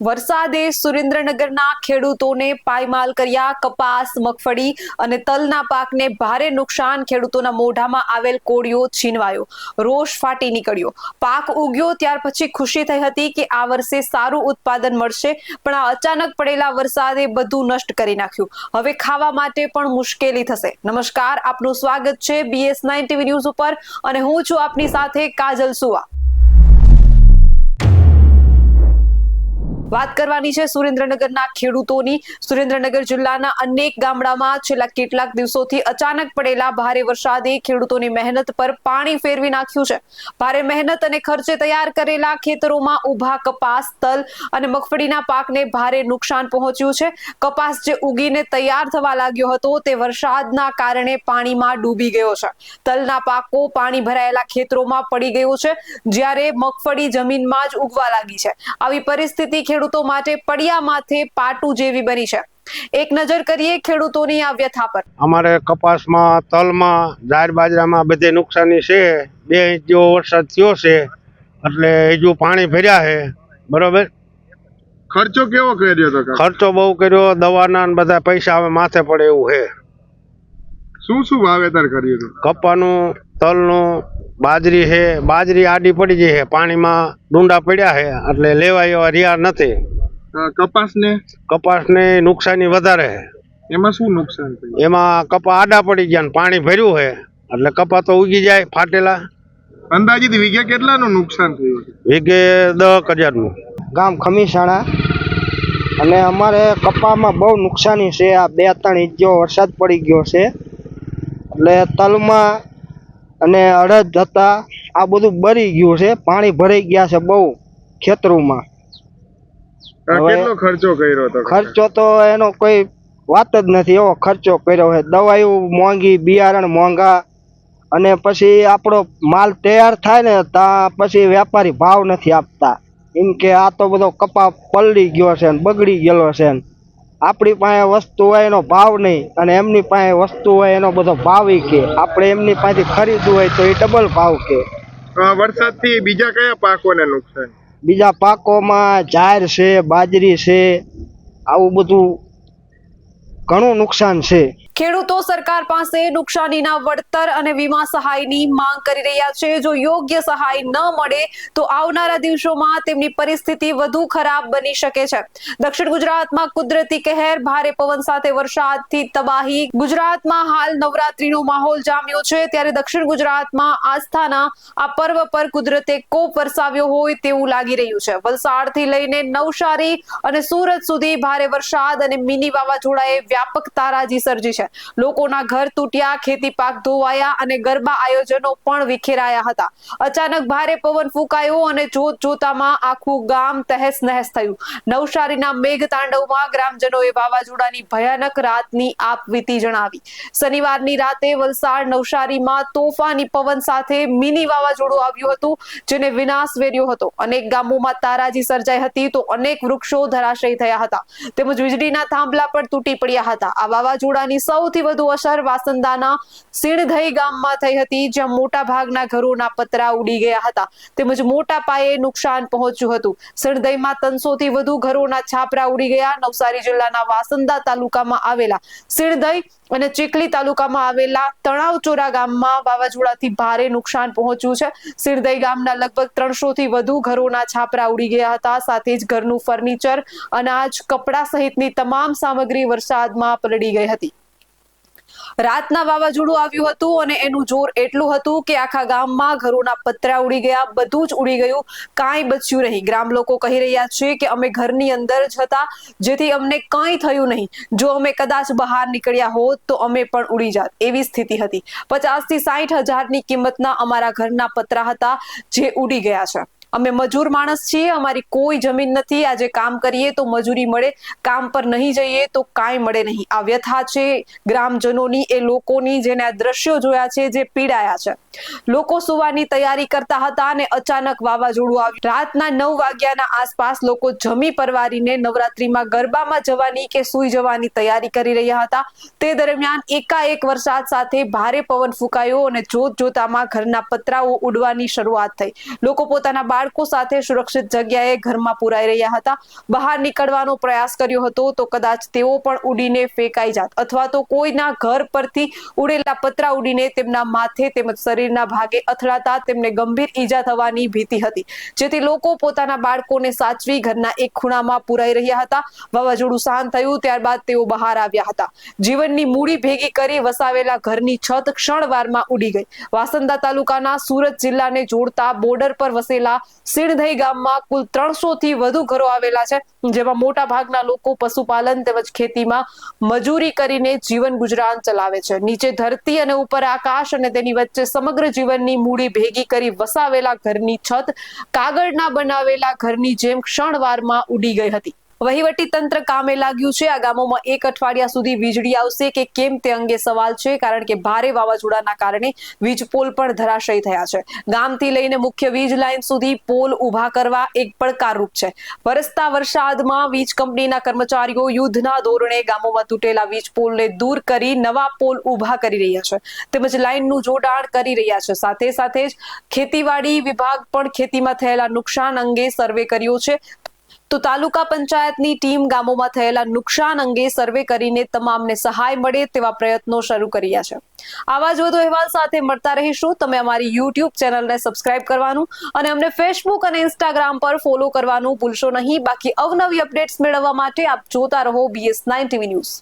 વરસાદે સુરેન્દ્રનગરના ખેડૂતોને પાયમાલ કર્યા. કપાસ, મગફળી અને તલના પાકને ભારે નુકસાન. ખેડૂતોના મોઢામાં આવેલ કોળિયો છીનવાયો. રોષ ફાટી નીકળ્યો. પાક ઉગ્યો ત્યાર પછી ખુશી થઈ હતી કે આ વર્ષે સારું ઉત્પાદન મળશે, પણ આ અચાનક પડેલા વરસાદે બધું નષ્ટ કરી નાખ્યું. હવે ખાવા માટે પણ મુશ્કેલી થશે. નમસ્કાર, આપનું સ્વાગત છે બીએસ નાઇન ટીવી ન્યૂઝ ઉપર અને હું છું આપની સાથે કાજલ સુવા. વાત કરવાની છે સુરેન્દ્રનગરના ખેડૂતોની. સુરેન્દ્રનગર જિલ્લાના અનેક ગામડામાં છેલ્લા કેટલાક દિવસોથી અચાનક પડેલા ભારે વરસાદે ખેડૂતોની મહેનત પર પાણી ફેરવી નાખ્યું છે. ભારે મહેનત અને ખર્ચે તૈયાર કરેલા ખેતરોમાં ઊભા કપાસ, તલ અને મગફળીના પાકને ભારે નુકસાન પહોંચ્યું છે. કપાસ જે ઉગીને તૈયાર થવા લાગ્યો હતો તે વરસાદના કારણે પાણીમાં ડૂબી ગયો છે. તલના પાકો પાણી ભરાયેલા ખેતરોમાં પડી ગયું છે, જ્યારે મગફળી જમીનમાં જ ઉગવા લાગી છે. આવી પરિસ્થિતિ ખેડૂતો માટે પડ્યા માથે પાટું જેવી બની છે. એક નજર કરીએ ખેડૂતોની આ વ્યથા પર. અમારે કપાસમાં તલમાં જાર બાજરામાં બધે નુકસાની છે. બે ઇંચ જેવો વરસાદ થયો છે એટલે હજુ પાણી ભર્યા છે. બરોબર? ખર્ચો કેવો કર્યો તો ખર્ચો બહુ કર્યો દવાના ને બધા પૈસા હવે માથે પડે એવું છે. શું શું વાવેતર કર્યું હતું કપાનું તલનું બાજરી છે બાજરી આડી પડી ગઈ છે પાણીમાં ડુંડા પડ્યા છે એટલે લેવાય એવા રહ્યા નથી. કપાસને? કપાસને નુકસાની વધારે છે. એમાં શું નુકસાન એમાં કપા આડા પડી ગયા ને પાણી ભર્યું છે એટલે કપા તો ઉગી જાય ફાટેલા. અંદાજિત વીઘે કેટલાનું નુકસાન થયું વીઘે દસ હજારનું. ગામ ખમીસાણા અને અમારે કપામાં બહુ નુકસાની છે આ બે ત્રણ ઇંચ જેવો વરસાદ પડી ગયો છે. એટલે તલમાં અને અડદ હતા આ બધું બળી ગયું છે પાણી ભરાઈ ગયા છે બહુ ખેતરોમાં. કેટલો ખર્ચો કર્યો હતો? ખર્ચો તો એનો કોઈ વાત જ નથી એવો ખર્ચો કર્યો છે. દવાઈઓ મોંઘી બિયારણ મોંઘા અને પછી આપણો માલ તૈયાર થાય ને ત્યાં પછી વેપારી ભાવ નથી આપતા. એમ કે આ તો બધો કપા પલળી ગયો છે ને બગડી ગયેલો છે ને. આપણી પાસે વસ્તુ હોય એનો ભાવ નહીં અને એમની પાસે વસ્તુ હોય એનો બધો ભાવ કે. આપણે એમની પાસેથી ખરીદવું હોય તો એ ડબલ ભાવ કે. વરસાદથી બીજા કયા પાકોને નુકસાન? બીજા પાકોમાં જાર છે બાજરી છે આવું બધું ઘણું નુકસાન છે. ખેડૂતો સરકાર પાસે નુકસાનીના વળતર અને વીમા સહાયની માંગ કરી રહ્યા છે. જો યોગ્ય સહાય ન મળે તો આવનારા દિવસોમાં તેમની પરિસ્થિતિ વધુ ખરાબ બની શકે છે. દક્ષિણ ગુજરાતમાં કુદરતી કહેર, ભારે પવન સાથે વરસાદથી તબાહી. ગુજરાતમાં હાલ નવરાત્રીનો માહોલ જામ્યો છે. ત્યારે દક્ષિણ ગુજરાતમાં આસ્થાના આ પર્વ પર કુદરતે કોપ વરસાવ્યો હોય તેવું લાગી રહ્યું છે. વલસાડથી લઈને નવસારી અને સુરત સુધી ભારે વરસાદ અને મિની વાવાઝોડાએ વ્યાપક તારાજી સર્જી છે. લોકોના ઘર તૂટ્યા, ખેતી પાક ધોવાયા અને ગરબા આયોજનો પણ વિખેરાયા હતા. અચાનક ભારે પવન ફૂંકાયો અને જોત જોતામાં આખું ગામ તહેસ નહેસ થયું. નવસારીના મેઘતાંડવમાં ગ્રામજનોએ વાવાઝોડાની ભયાનક રાતની આપવીતી જણાવી. શનિવારની રાતે વલસાડ નવસારીમાં તોફાની પવન સાથે મિની વાવાઝોડું આવ્યું હતું, જેને વિનાશ વેર્યો હતો. અનેક ગામોમાં તારાજી સર્જાઈ હતી તો અનેક વૃક્ષો ધરાશયી થયા હતા. તેમજ વીજળીના થાંભલા પણ તૂટી પડ્યા હતા. આ વાવાઝોડાની સૌથી વધુ અસર વાસંદાના સીણધઈ ગામમાં થઈ હતી, જ્યાં મોટા ભાગના ઘરોના પતરા ઉડી ગયા હતા. તેમજ મોટા પાયે નુકસાન પહોંચ્યું હતું. સિણધઈમાં ત્રણસોથી વધુ ઘરોના છાપરા ઉડી ગયા. નવસારી જિલ્લાના વાસંદા તાલુકામાં આવેલા સીણધઈ અને ચીખલી તાલુકામાં આવેલા તણાવચોરા ગામમાં વાવાઝોડાથી ભારે નુકસાન પહોંચ્યું છે. સિરદઈ ગામના લગભગ ત્રણસો થી વધુ ઘરોના છાપરા ઉડી ગયા હતા. સાથે જ ઘરનું ફર્નિચર, અનાજ, કપડા સહિતની તમામ સામગ્રી વરસાદમાં પલળી ગઈ હતી. રાતના વાવાઝોડું આવ્યું હતું અને એનું જોર એટલું હતું કે આખા ગામમાં ઘરોના પતરા ઉડી ગયા, બધું જ ઉડી ગયું, કાંઈ બચ્યું નહીં. ગ્રામ લોકો કહી રહ્યા છે કે અમે ઘરની અંદર જ હતા, જેથી અમને કંઈ થયું નહીં. જો અમે કદાચ બહાર નીકળ્યા હોત તો અમે પણ ઉડી જાત, એવી સ્થિતિ હતી. પચાસથી સાઠ હજારની કિંમતના અમારા ઘરના પતરા હતા, જે ઉડી ગયા છે. અમે મજૂર માણસ છીએ, અમારી કોઈ જમીન નથી, આજે કામ કરીએ તો મજૂરી મળે, કામ પર નહીં જઈએ તો કાંઈ મળે નહીં. આ વ્યથા છે ગ્રામજનોની, એ લોકોની જેને આ દ્રશ્યો જોયા છે જે પીડાયા છે. લોકો સુવાની તૈયારી કરતા હતા અને અચાનક વાવાઝોડું આવ્યું. રાતના નવ વાગ્યાના આસપાસ લોકો જમી પરવારીને નવરાત્રીમાં ગરબામાં જવાની કે સુઈ જવાની તૈયારી કરી રહ્યા હતા. તે દરમિયાન એકાએક વરસાદ સાથે ભારે પવન ફૂંકાયો અને જોત જોતામાં ઘરના પતરાઓ ઉડવાની શરૂઆત થઈ. લોકો પોતાના બાળકો સાથે સુરક્ષિત જગ્યાએ ઘરમાં પુરાઈ રહ્યા હતા. બહાર નીકળવાનો પ્રયાસ કર્યો હતો તો કદાચ તેઓ પણ ઉડીને ફેંકાઈ જાત અથવા તો કોઈના ઘર પરથી ઉડેલા પતરા ઉડીને તેમના માથે તેમજ શરીરના ભાગે અથડાતા તેમને ગંભીર ઈજા થવાની ભીતિ હતી. જેથી લોકો પોતાના બાળકોને સાચવી ઘરના એક ખૂણામાં પુરાઈ રહ્યા હતા. વાવાઝોડું શાંત થયું, ત્યારબાદ તેઓ બહાર આવ્યા હતા. જીવનની મૂડી ભેગી કરી વસાવેલા ઘરની છત ક્ષણવારમાં ઉડી ગઈ. વાસંદા તાલુકાના સુરત જિલ્લાને જોડતા બોર્ડર પર વસેલા સિણધઈ ગામમાં કુલ ત્રણસો થી વધુ ઘરો આવેલા છે, જેમાં મોટા ભાગના લોકો પશુપાલન તેમજ ખેતીમાં મજૂરી કરીને જીવન ગુજરાન ચલાવે છે. નીચે ધરતી અને ઉપર આકાશ અને તેની વચ્ચે સમગ્ર જીવનની મૂડી ભેગી કરી વસાવેલા ઘરની છત કાગળના બનાવેલા ઘરની જેમ ક્ષણવારમાં ઉડી ગઈ હતી. વહીવટી તંત્ર કામે લાગ્યું છે. આ ગામોમાં એક અઠવાડિયા સુધી વીજળી આવશે કે કેમ તે અંગે સવાલ છે, કારણ કે ભારે વાવાઝોડાના કારણે વીજ પોલ પણ ધરાશયી થયા છે. ગામથી લઈને મુખ્ય વીજ લાઇન સુધી પોલ ઊભા કરવા એક પડકારરૂપ છે. વરસતા વરસાદમાં વીજ કંપનીના કર્મચારીઓ યુદ્ધના ધોરણે ગામોમાં તૂટેલા વીજ પોલને દૂર કરી નવા પોલ ઊભા કરી રહ્યા છે. તેમજ લાઇનનું જોડાણ કરી રહ્યા છે. સાથે સાથે જ ખેતીવાડી વિભાગ પણ ખેતીમાં થયેલા નુકસાન અંગે સર્વે કર્યો છે. તો તાલુકા પંચાયતની ટીમ ગામોમાં થયેલા નુકસાન અંગે સર્વે કરીને તમામને સહાય મળે તેવા પ્રયત્નો શરૂ કર્યા છે. આવા જ વધુ અહેવાલ સાથે મળતા રહીશું. તમે અમારી યુટ્યુબ ચેનલને સબસ્ક્રાઇબ કરવાનું અને અમને ફેસબુક અને ઇન્સ્ટાગ્રામ પર ફોલો કરવાનું ભૂલશો નહીં. બાકી અવનવી અપડેટ્સ મેળવવા માટે આપ જોતા રહો બીએસ નાઇન ટીવી ન્યૂઝ